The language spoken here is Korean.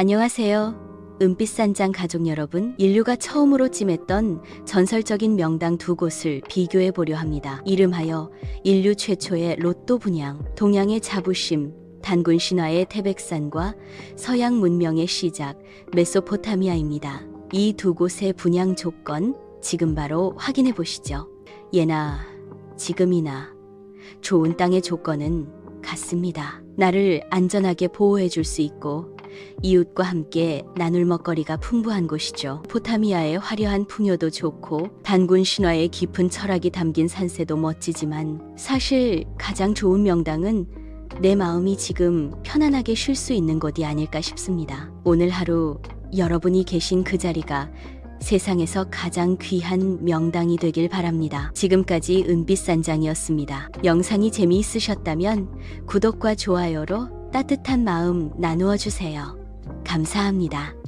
안녕하세요. 은빛산장 가족 여러분, 인류가 처음으로 찜했던 전설적인 명당 두 곳을 비교해 보려 합니다. 이름하여 인류 최초의 로또 분양, 동양의 자부심, 단군 신화의 태백산과 서양 문명의 시작, 메소포타미아입니다. 이 두 곳의 분양 조건, 지금 바로 확인해 보시죠. 예나, 지금이나, 좋은 땅의 조건은 같습니다. 나를 안전하게 보호해 줄 수 있고, 이웃과 함께 나눌 먹거리가 풍부한 곳이죠. 포타미아의 화려한 풍요도 좋고 단군 신화의 깊은 철학이 담긴 산세도 멋지지만 사실 가장 좋은 명당은 내 마음이 지금 편안하게 쉴 수 있는 곳이 아닐까 싶습니다. 오늘 하루 여러분이 계신 그 자리가 세상에서 가장 귀한 명당이 되길 바랍니다. 지금까지 은빛 산장이었습니다. 영상이 재미있으셨다면 구독과 좋아요로 따뜻한 마음 나누어 주세요. 감사합니다.